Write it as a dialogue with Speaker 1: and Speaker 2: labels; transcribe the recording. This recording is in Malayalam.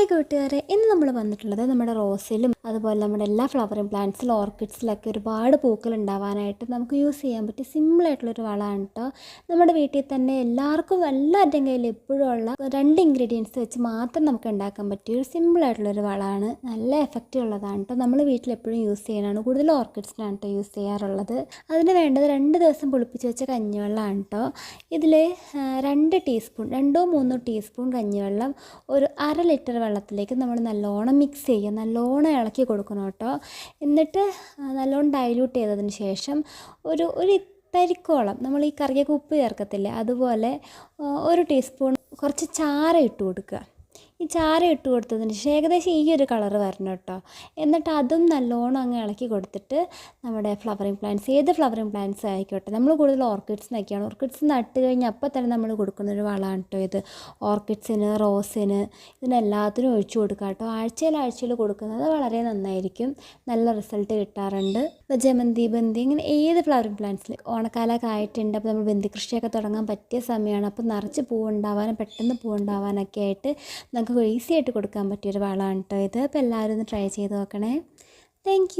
Speaker 1: ഹായ് കൂട്ടുകാരെ ഇന്ന് നമ്മൾ വന്നിട്ടുള്ളത് നമ്മുടെ റോസിലും അതുപോലെ നമ്മുടെ എല്ലാ ഫ്ലവറിങ് പ്ലാന്റ്സിലും ഓർക്കിഡ്സിലൊക്കെ ഒരുപാട് പൂക്കൾ ഉണ്ടാവാനായിട്ട് നമുക്ക് യൂസ് ചെയ്യാൻ പറ്റിയ സിമ്പിളായിട്ടുള്ളൊരു വളമാണ് കേട്ടോ നമ്മുടെ വീട്ടിൽ തന്നെ എല്ലാവർക്കും എല്ലാവരുടെയും കയ്യിൽ എപ്പോഴും ഉള്ള രണ്ട് ഇൻഗ്രീഡിയൻസ് വെച്ച് മാത്രം നമുക്ക് ഉണ്ടാക്കാൻ പറ്റിയ ഒരു സിമ്പിളായിട്ടുള്ളൊരു വളമാണ്. നല്ല എഫക്റ്റ് ഉള്ളതാണ് കേട്ടോ നമ്മൾ വീട്ടിൽ എപ്പോഴും യൂസ് ചെയ്യാനാണ് കൂടുതൽ ഓർക്കിഡ്സിനാണ് കേട്ടോ യൂസ് ചെയ്യാറുള്ളത്. അതിന് വേണ്ടത് രണ്ട് ദിവസം പുളിപ്പിച്ച് വെച്ച കഞ്ഞിവെള്ളമാണ് കേട്ടോ ഇതിൽ രണ്ട് ടീസ്പൂൺ രണ്ടോ മൂന്നോ ടീസ്പൂൺ കഞ്ഞിവെള്ളം ഒരു അര ലിറ്റർ വെള്ളത്തിലേക്ക് നമ്മൾ നല്ലോണം മിക്സ് ചെയ്യുക. നല്ലോണം ഇളക്കി കൊടുക്കണം കേട്ടോ. എന്നിട്ട് നല്ലോണം ഡൈല്യൂട്ട് ചെയ്തതിന് ശേഷം ഒരു ഒരു ഇത്തരിക്കോളം നമ്മൾ ഈ കറിയൊക്കെ ഉപ്പ് ചേർക്കത്തില്ലേ? അതുപോലെ ഒരു ടീസ്പൂൺ കുറച്ച് ചാര ഇട്ട് കൊടുക്കുക. ഈ ചാര ഇട്ട് കൊടുത്തതിന് ശേഷം ഏകദേശം ഈ ഒരു കളറ് വരണം കേട്ടോ. എന്നിട്ട് അതും നല്ലോണം അങ്ങ് ഇളക്കി കൊടുത്തിട്ട് നമ്മുടെ ഫ്ലവറിങ് പ്ലാന്റ്സ് ഏത് ഫ്ലവറിങ് പ്ലാന്റ്സ് ആയിക്കോട്ടെ. നമ്മൾ കൂടുതൽ ഓർക്കിഡ്സിനൊക്കെയാണ് ഓർക്കിഡ്സ് നട്ട് കഴിഞ്ഞാൽ അപ്പം തന്നെ നമ്മൾ കൊടുക്കുന്നൊരു വളമാണ് കേട്ടോ ഇത്. ഓർക്കിഡ്സിന് റോസിന് ഇതിനെല്ലാത്തിനും ഒഴിച്ചു കൊടുക്കുക കേട്ടോ. ആഴ്ചയിൽ ആഴ്ചയിൽ കൊടുക്കുന്നത് വളരെ നന്നായിരിക്കും. നല്ല റിസൾട്ട് കിട്ടാറുണ്ട്. ഇപ്പോൾ ജമന്തി ബന്തി ഇങ്ങനെ ഏത് ഫ്ലവറിങ് പ്ലാന്റ്സിൽ ഓണക്കാലമൊക്കെ ആയിട്ടുണ്ട്. അപ്പോൾ നമ്മൾ ബന്ദി കൃഷിയൊക്കെ തുടങ്ങാൻ പറ്റിയ സമയമാണ്. അപ്പോൾ നിറച്ച് പൂവുണ്ടാവാനും പെട്ടെന്ന് പൂവുണ്ടാവാനൊക്കെ ആയിട്ട് നമുക്ക് ഈസി ആയിട്ട് കൊടുക്കാൻ പറ്റിയൊരു വളമാണ് കേട്ടോ ഇത്. അപ്പോൾ എല്ലാവരും ഒന്ന് ട്രൈ ചെയ്ത് നോക്കണേ. താങ്ക്